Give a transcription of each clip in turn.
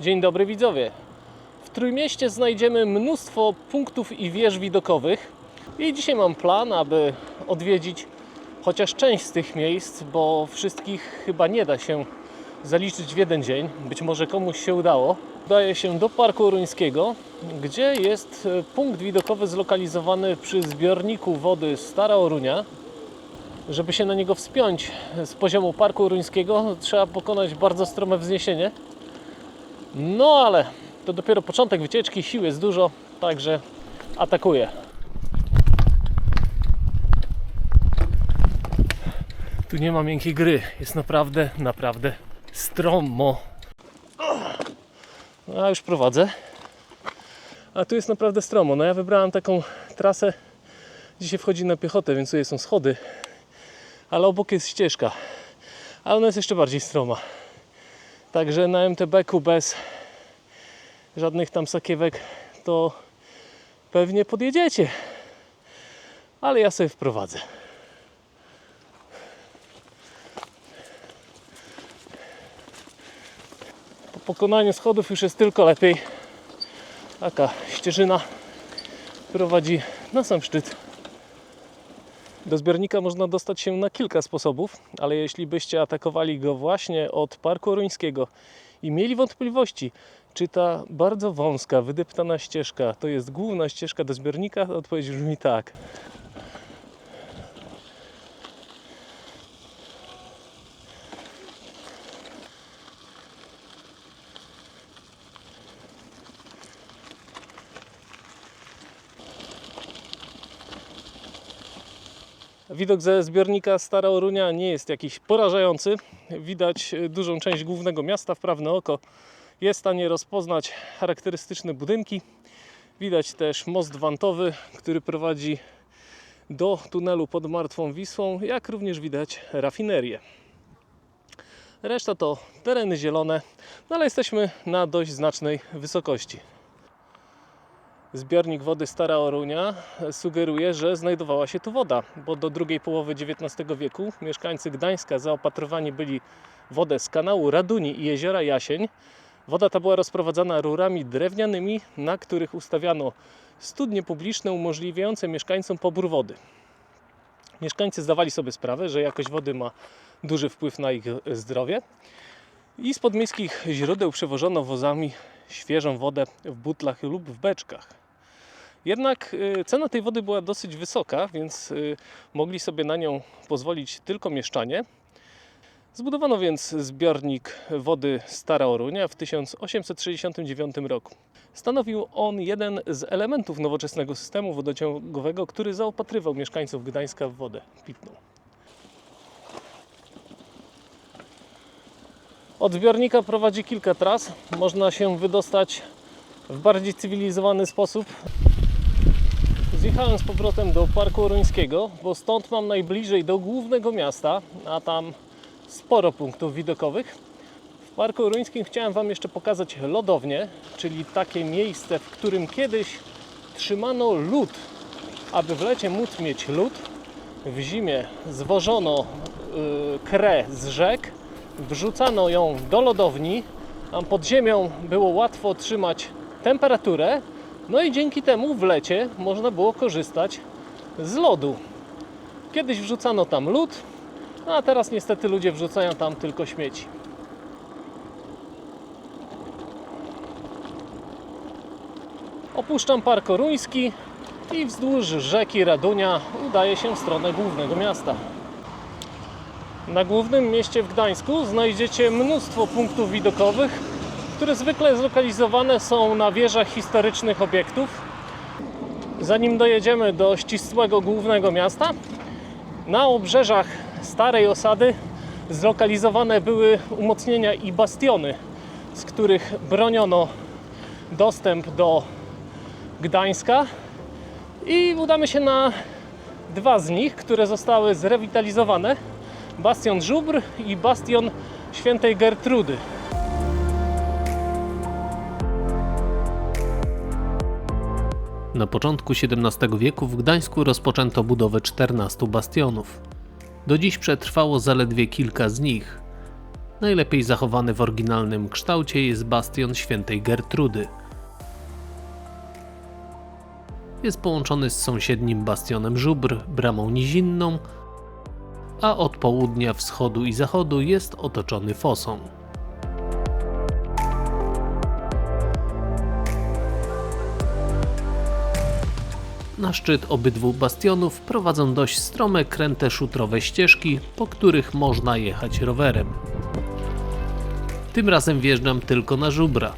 Dzień dobry widzowie. W Trójmieście znajdziemy mnóstwo punktów i wież widokowych i dzisiaj mam plan, aby odwiedzić chociaż część z tych miejsc, bo wszystkich chyba nie da się zaliczyć w jeden dzień. Być może komuś się udało. Udaję się do Parku Oruńskiego, gdzie jest e, punkt widokowy zlokalizowany przy zbiorniku wody Stara Orunia. Żeby się na niego wspiąć z poziomu Parku Oruńskiego, trzeba pokonać bardzo strome wzniesienie. No ale to dopiero początek wycieczki, sił jest dużo, także atakuję. Tu nie ma miękkiej gry, jest naprawdę, naprawdę stromo. No, a już prowadzę. A tu jest naprawdę stromo. No ja wybrałem taką trasę, dzisiaj wchodzi na piechotę, więc tutaj są schody, ale obok jest ścieżka. A ona jest jeszcze bardziej stroma. Także na MTB-ku bez żadnych tam sakiewek to pewnie podjedziecie. Ale ja sobie wprowadzę. Po pokonaniu schodów już jest tylko lepiej. Taka ścieżyna prowadzi na sam szczyt. Do zbiornika można dostać się na kilka sposobów, ale jeśli byście atakowali go właśnie od Parku Oruńskiego i mieli wątpliwości, czy ta bardzo wąska, wydeptana ścieżka to jest główna ścieżka do zbiornika, odpowiedź brzmi tak. Widok ze zbiornika Stara Orunia nie jest jakiś porażający. Widać e, dużą część głównego miasta. Wprawne oko jest w stanie rozpoznać charakterystyczne budynki. Widać też most wantowy, który prowadzi do tunelu pod Martwą Wisłą, jak również widać rafinerię. Reszta to tereny zielone, no ale jesteśmy na dość znacznej wysokości. Zbiornik wody Stara Orunia sugeruje, że znajdowała się tu woda, bo do drugiej połowy XIX wieku mieszkańcy Gdańska zaopatrywani byli w wodę z kanału Raduni i jeziora Jasień. Woda ta była rozprowadzana rurami drewnianymi, na których ustawiano studnie publiczne umożliwiające mieszkańcom pobór wody. Mieszkańcy zdawali sobie sprawę, że jakość wody ma duży wpływ na ich zdrowie i z podmiejskich źródeł przewożono wozami świeżą wodę w butlach lub w beczkach. Jednak y, cena tej wody była dosyć wysoka, więc y, mogli sobie na nią pozwolić tylko mieszczanie. Zbudowano więc zbiornik wody Stara Orunia w 1869 roku. Stanowił on jeden z elementów nowoczesnego systemu wodociągowego, który zaopatrywał mieszkańców Gdańska w wodę pitną. Od zbiornika prowadzi kilka tras. Można się wydostać w bardziej cywilizowany sposób. Zjechałem z powrotem do Parku Oruńskiego, bo stąd mam najbliżej do głównego miasta, a tam sporo punktów widokowych. W Parku Oruńskim chciałem Wam jeszcze pokazać lodownię, czyli takie miejsce, w którym kiedyś trzymano lód. Aby w lecie móc mieć lód, w zimie zwożono yy, krę z rzek, wrzucano ją do lodowni, tam pod ziemią było łatwo otrzymać temperaturę, no i dzięki temu w lecie można było korzystać z lodu. Kiedyś wrzucano tam lód, a teraz niestety ludzie wrzucają tam tylko śmieci. Opuszczam Park Oruński i wzdłuż rzeki Radunia udaję się w stronę głównego miasta. Na głównym mieście w Gdańsku znajdziecie mnóstwo punktów widokowych, które zwykle zlokalizowane są na wieżach historycznych obiektów. Zanim dojedziemy do ścisłego głównego miasta, na obrzeżach starej osady zlokalizowane były umocnienia i bastiony, z których broniono dostęp do Gdańska. I udamy się na dwa z nich, które zostały zrewitalizowane. Bastion Żubr i Bastion Świętej Gertrudy. Na początku XVII wieku w Gdańsku rozpoczęto budowę 14 bastionów. Do dziś przetrwało zaledwie kilka z nich. najlepiej zachowany w oryginalnym kształcie jest bastion świętej Gertrudy. Jest połączony z sąsiednim bastionem Żubr, bramą nizinną, a od południa, wschodu i zachodu jest otoczony fosą. Na szczyt obydwu bastionów prowadzą dość strome, kręte szutrowe ścieżki, po których można jechać rowerem. Tym razem wjeżdżam tylko na żubra.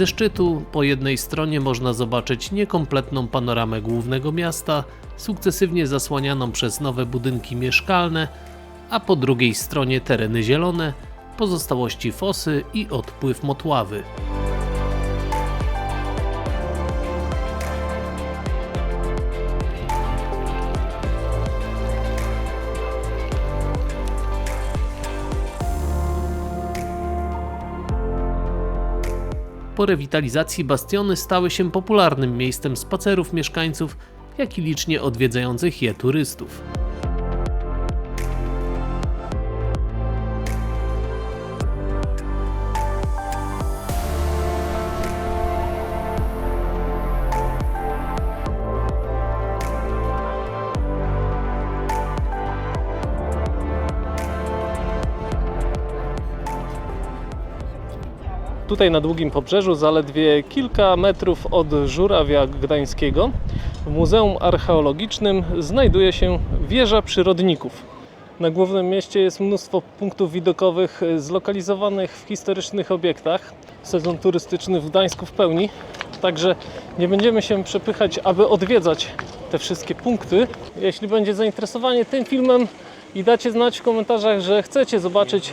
Ze szczytu po jednej stronie można zobaczyć niekompletną panoramę głównego miasta, sukcesywnie zasłanianą przez nowe budynki mieszkalne, a po drugiej stronie tereny zielone, pozostałości fosy i odpływ Motławy. Po rewitalizacji bastiony stały się popularnym miejscem spacerów mieszkańców, jak i licznie odwiedzających je turystów. Tutaj na długim pobrzeżu, zaledwie kilka metrów od Żurawia Gdańskiego, w Muzeum Archeologicznym znajduje się wieża przyrodników. Na głównym mieście jest mnóstwo punktów widokowych zlokalizowanych w historycznych obiektach. Sezon turystyczny w Gdańsku w pełni, także nie będziemy się przepychać, aby odwiedzać te wszystkie punkty. Jeśli będzie zainteresowanie tym filmem i dacie znać w komentarzach, że chcecie zobaczyć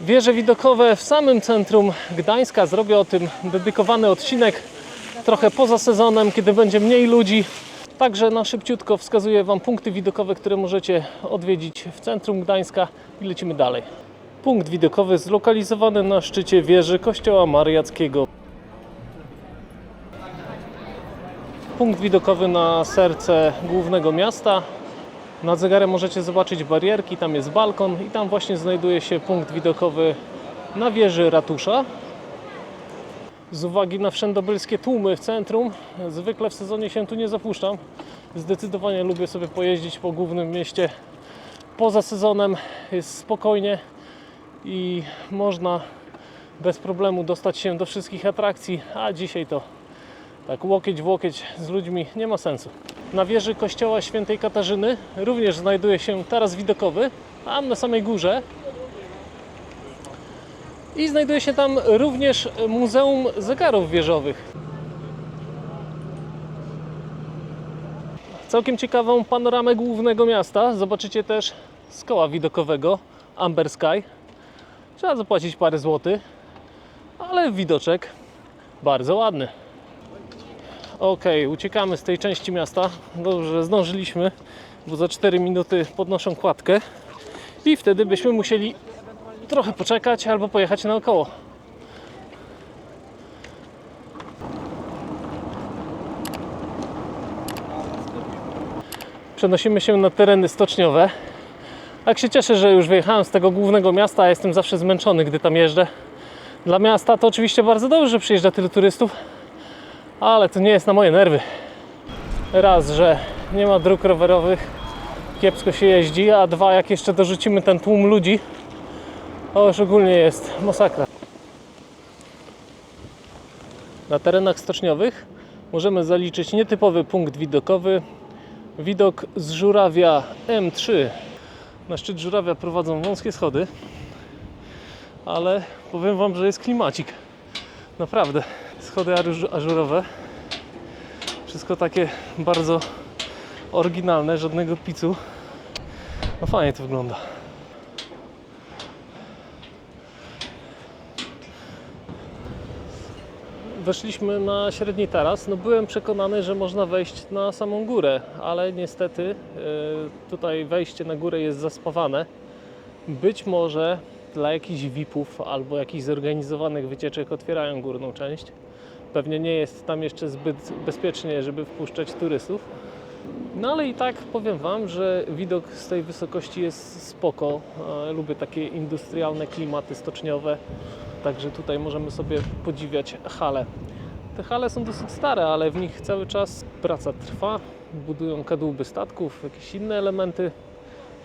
Wieże widokowe w samym centrum Gdańska. Zrobię o tym dedykowany odcinek trochę poza sezonem, kiedy będzie mniej ludzi. Także na szybciutko wskazuję Wam punkty widokowe, które możecie odwiedzić w centrum Gdańska i lecimy dalej. Punkt widokowy zlokalizowany na szczycie wieży Kościoła Mariackiego. Punkt widokowy na serce głównego miasta. Nad zegarem możecie zobaczyć barierki, tam jest balkon i tam właśnie znajduje się punkt widokowy na wieży ratusza. Z uwagi na wszędobylskie tłumy w centrum, zwykle w sezonie się tu nie zapuszczam. Zdecydowanie lubię sobie pojeździć po głównym mieście. Poza sezonem jest spokojnie i można bez problemu dostać się do wszystkich atrakcji, a dzisiaj to tak łokieć w łokieć z ludźmi nie ma sensu. Na wieży kościoła świętej Katarzyny również znajduje się taras widokowy, tam na samej górze. I znajduje się tam również Muzeum Zegarów Wieżowych. Całkiem ciekawą panoramę głównego miasta zobaczycie też z koła widokowego Amber Sky. Trzeba zapłacić parę złotych, ale widoczek bardzo ładny. Ok, uciekamy z tej części miasta. Dobrze, zdążyliśmy, bo za 4 minuty podnoszą kładkę i wtedy byśmy musieli trochę poczekać albo pojechać naokoło. Przenosimy się na tereny stoczniowe. Tak się cieszę, że już wyjechałem z tego głównego miasta, a jestem zawsze zmęczony, gdy tam jeżdżę. Dla miasta to oczywiście bardzo dobrze, że przyjeżdża tylu turystów, ale to nie jest na moje nerwy. Raz, że nie ma dróg rowerowych, kiepsko się jeździ, a dwa, jak jeszcze dorzucimy ten tłum ludzi, to już ogólnie jest masakra. Na terenach stoczniowych możemy zaliczyć nietypowy punkt widokowy. Widok z żurawia M3. Na szczyt żurawia prowadzą wąskie schody, ale powiem Wam, że jest klimacik. Naprawdę schody ażur- ażurowe. Wszystko takie bardzo oryginalne, żadnego picu. No fajnie to wygląda. weszliśmy na średni taras. No byłem przekonany, że można wejść na samą górę, ale niestety e, tutaj wejście na górę jest zaspawane. Być może dla jakichś VIP-ów albo jakichś zorganizowanych wycieczek otwierają górną część. Pewnie nie jest tam jeszcze zbyt bezpiecznie, żeby wpuszczać turystów. No ale i tak powiem Wam, że widok z tej wysokości jest spoko. E, Lubię takie industrialne klimaty stoczniowe, także tutaj możemy sobie podziwiać hale. Te hale są dosyć stare, ale w nich cały czas praca trwa. Budują kadłuby statków, jakieś inne elementy.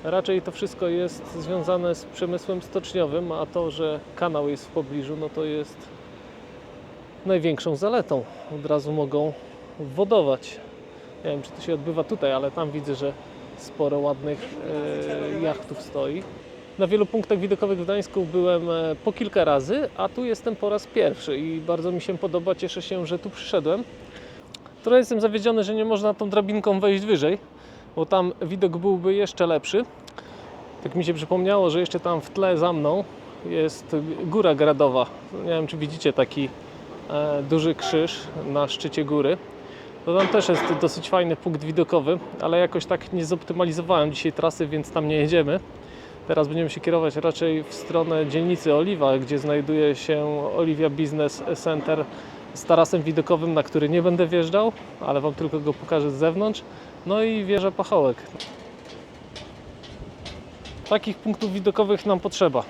Raczej to wszystko jest związane z przemysłem stoczniowym, a to, że kanał jest w pobliżu, no to jest największą zaletą. Od razu mogą wodować. Nie wiem, czy to się odbywa tutaj, ale tam widzę, że sporo ładnych e, jachtów stoi. Na wielu punktach widokowych w Gdańsku byłem e, po kilka razy, a tu jestem po raz pierwszy i bardzo mi się podoba. Cieszę się, że tu przyszedłem. Trochę jestem zawiedziony, że nie można tą drabinką wejść wyżej, bo tam widok byłby jeszcze lepszy. Tak mi się przypomniało, że jeszcze tam w tle za mną jest góra gradowa. Nie wiem, czy widzicie taki duży krzyż na szczycie góry. To tam też jest dosyć fajny punkt widokowy, ale jakoś tak nie zoptymalizowałem dzisiaj trasy, więc tam nie jedziemy. Teraz będziemy się kierować raczej w stronę dzielnicy Oliwa, gdzie znajduje się Olivia Business Center z tarasem widokowym, na który nie będę wjeżdżał, ale Wam tylko go pokażę z zewnątrz. No i wieża Pachołek. Takich punktów widokowych nam potrzeba.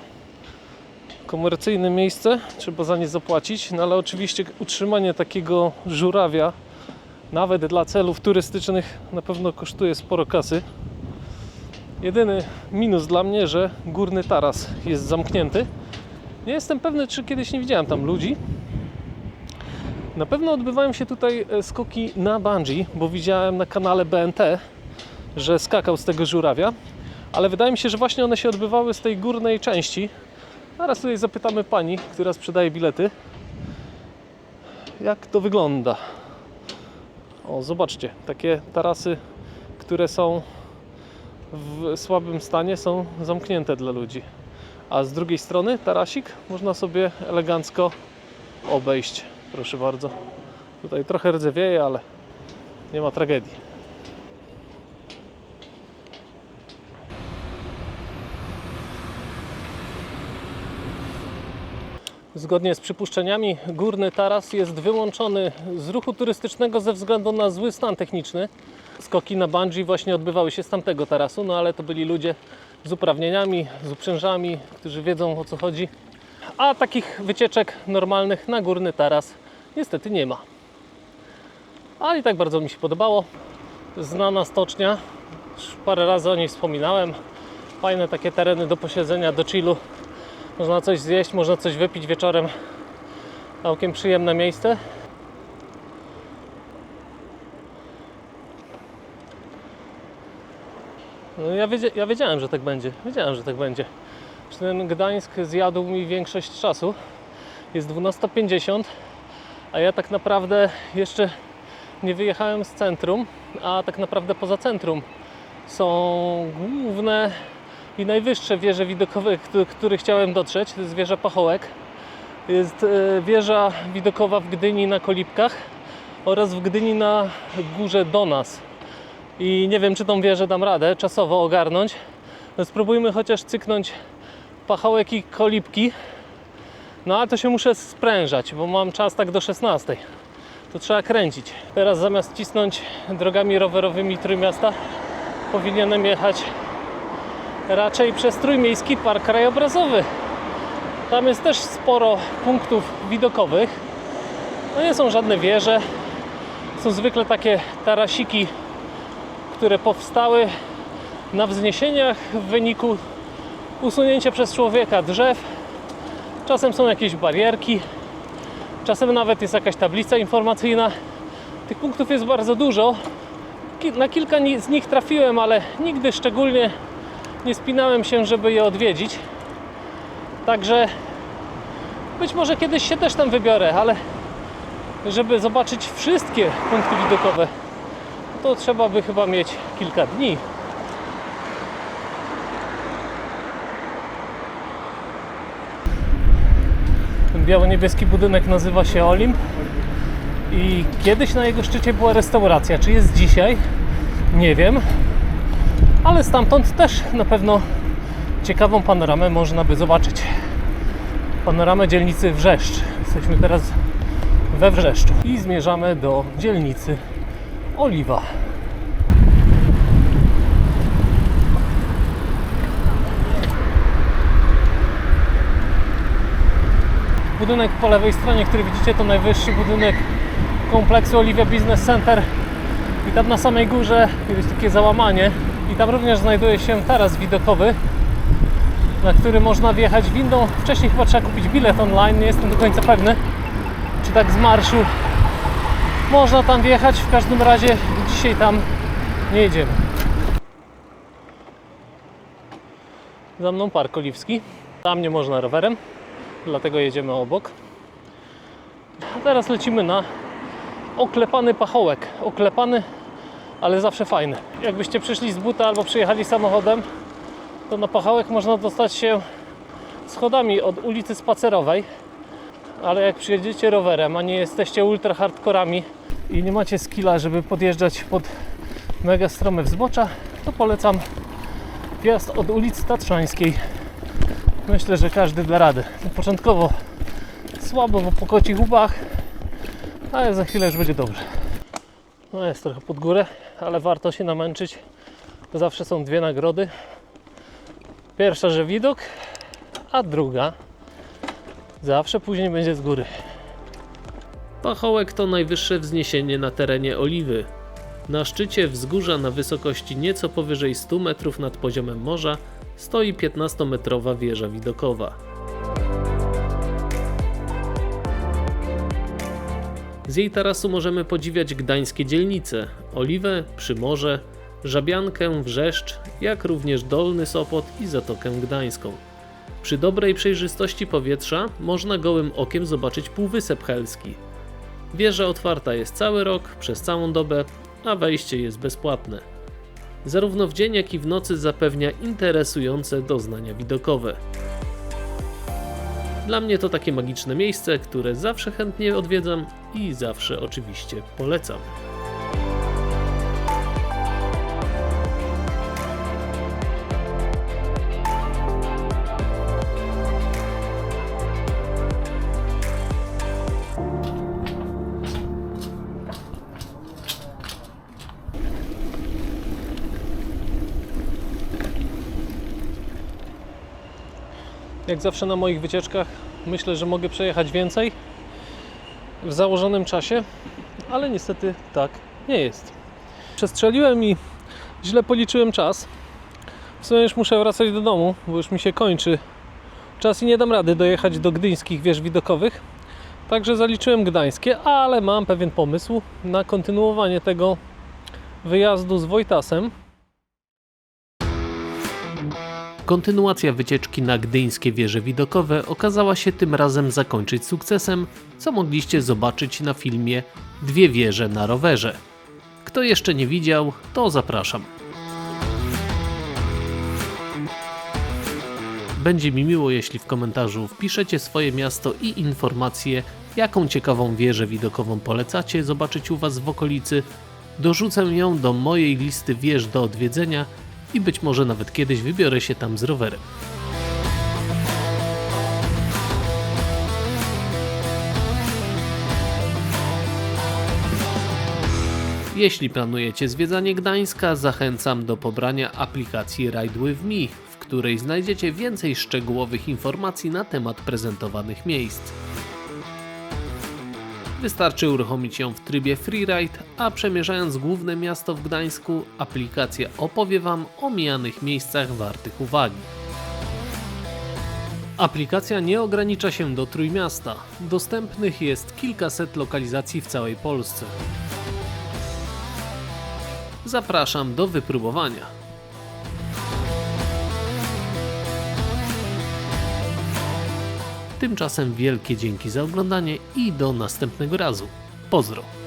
Komercyjne miejsce, trzeba za nie zapłacić, no ale oczywiście utrzymanie takiego żurawia nawet dla celów turystycznych na pewno kosztuje sporo kasy. Jedyny minus dla mnie, że górny taras jest zamknięty. Nie jestem pewny, czy kiedyś nie widziałem tam ludzi. Na pewno odbywają się tutaj e, skoki na bungee, bo widziałem na kanale BNT, że skakał z tego żurawia, ale wydaje mi się, że właśnie one się odbywały z tej górnej części. Zaraz tutaj zapytamy pani, która sprzedaje bilety, jak to wygląda. O, zobaczcie, takie tarasy, które są w słabym stanie, są zamknięte dla ludzi. A z drugiej strony tarasik można sobie elegancko obejść. Proszę bardzo. Tutaj trochę rdzewieje, ale nie ma tragedii. Zgodnie z przypuszczeniami, górny taras jest wyłączony z ruchu turystycznego ze względu na zły stan techniczny. Skoki na bungee właśnie odbywały się z tamtego tarasu, no ale to byli ludzie z uprawnieniami, z uprzężami, którzy wiedzą o co chodzi. A takich wycieczek normalnych na górny taras niestety nie ma. Ale i tak bardzo mi się podobało. Znana stocznia, już parę razy o niej wspominałem. Fajne takie tereny do posiedzenia, do chillu. Można coś zjeść, można coś wypić wieczorem. Całkiem przyjemne miejsce. No ja, ja wiedziałem, że tak będzie. Wiedziałem, że tak będzie. Ten Gdańsk zjadł mi większość czasu. Jest 12.50, a ja tak naprawdę jeszcze nie wyjechałem z centrum, a tak naprawdę poza centrum są główne i najwyższe wieże widokowe, do których chciałem dotrzeć. To jest wieża Pachołek. Jest e, wieża widokowa w Gdyni na Kolibkach oraz w Gdyni na górze Donas. I nie wiem, czy tą wieżę dam radę czasowo ogarnąć. No spróbujmy chociaż cyknąć Pachołek i Kolibki. No ale to się muszę sprężać, bo mam czas tak do 16. To trzeba kręcić. Teraz zamiast cisnąć drogami rowerowymi Trójmiasta, powinienem jechać raczej przez Trójmiejski Park Krajobrazowy. Tam jest też sporo punktów widokowych. No nie są żadne wieże. Są zwykle takie tarasiki, które powstały na wzniesieniach w wyniku usunięcia przez człowieka drzew. Czasem są jakieś barierki, czasem nawet jest jakaś tablica informacyjna. Tych punktów jest bardzo dużo. Na kilka z nich trafiłem, ale nigdy szczególnie nie spinałem się, żeby je odwiedzić. Także być może kiedyś się też tam wybiorę, ale żeby zobaczyć wszystkie punkty widokowe, to trzeba by chyba mieć kilka dni. Ten biało-niebieski budynek nazywa się Olimp. I kiedyś na jego szczycie była restauracja. Czy jest dzisiaj? Nie wiem. Ale stamtąd też na pewno ciekawą panoramę można by zobaczyć. Panoramę dzielnicy Wrzeszcz. Jesteśmy teraz we Wrzeszczu i zmierzamy do dzielnicy Oliwa. Budynek po lewej stronie, który widzicie, to najwyższy budynek kompleksu Oliwia Business Center. I tam na samej górze jest takie załamanie. I tam również znajduje się taras widokowy, na który można wjechać windą. Wcześniej chyba trzeba kupić bilet online, nie jestem do końca pewny, czy tak z marszu można tam wjechać. W każdym razie dzisiaj tam nie jedziemy. Za mną park oliwski. Tam nie można rowerem, dlatego jedziemy obok. A teraz lecimy na oklepany pachołek. Oklepany, ale zawsze fajny. Jakbyście przyszli z buta albo przyjechali samochodem, to na pachołek można dostać się schodami od ulicy Spacerowej. Ale jak przyjedziecie rowerem, a nie jesteście ultra hardkorami i nie macie skilla, żeby podjeżdżać pod mega strome wzbocza, to polecam wjazd od ulicy Tatrzańskiej. Myślę, że każdy da radę. Początkowo słabo, bo po kocich łbach, ale za chwilę już będzie dobrze. No jest trochę pod górę, ale warto się namęczyć. Zawsze są dwie nagrody. Pierwsza, że widok, a druga zawsze później będzie z góry. Pachołek to najwyższe wzniesienie na terenie Oliwy. Na szczycie wzgórza na wysokości nieco powyżej 100 metrów nad poziomem morza stoi 15-metrowa wieża widokowa. Z jej tarasu możemy podziwiać gdańskie dzielnice, Oliwę, Przymorze, Żabiankę, Wrzeszcz, jak również Dolny Sopot i Zatokę Gdańską. Przy dobrej przejrzystości powietrza można gołym okiem zobaczyć Półwysep Helski. Wieża otwarta jest cały rok, przez całą dobę, a wejście jest bezpłatne. Zarówno w dzień, jak i w nocy zapewnia interesujące doznania widokowe. Dla mnie to takie magiczne miejsce, które zawsze chętnie odwiedzam i zawsze oczywiście polecam. Jak zawsze na moich wycieczkach myślę, że mogę przejechać więcej w założonym czasie, ale niestety tak nie jest. Przestrzeliłem i źle policzyłem czas. W sumie już muszę wracać do domu, bo już mi się kończy czas i nie dam rady dojechać do gdyńskich wież widokowych. Także zaliczyłem gdańskie, ale mam pewien pomysł na kontynuowanie tego wyjazdu z Wojtasem. Kontynuacja wycieczki na gdyńskie wieże widokowe okazała się tym razem zakończyć sukcesem, co mogliście zobaczyć na filmie Dwie wieże na rowerze. Kto jeszcze nie widział, to zapraszam. Będzie mi miło, jeśli w komentarzu wpiszecie swoje miasto i informacje, jaką ciekawą wieżę widokową polecacie zobaczyć u Was w okolicy. Dorzucę ją do mojej listy wież do odwiedzenia i być może nawet kiedyś wybiorę się tam z rowerem. Jeśli planujecie zwiedzanie Gdańska, zachęcam do pobrania aplikacji Ride With Me, w której znajdziecie więcej szczegółowych informacji na temat prezentowanych miejsc. Wystarczy uruchomić ją w trybie Freeride, a przemierzając główne miasto w Gdańsku, aplikacja opowie Wam o mijanych miejscach wartych uwagi. Aplikacja nie ogranicza się do Trójmiasta. Dostępnych jest kilkaset lokalizacji w całej Polsce. Zapraszam do wypróbowania. Tymczasem wielkie dzięki za oglądanie i do następnego razu. Pozdro!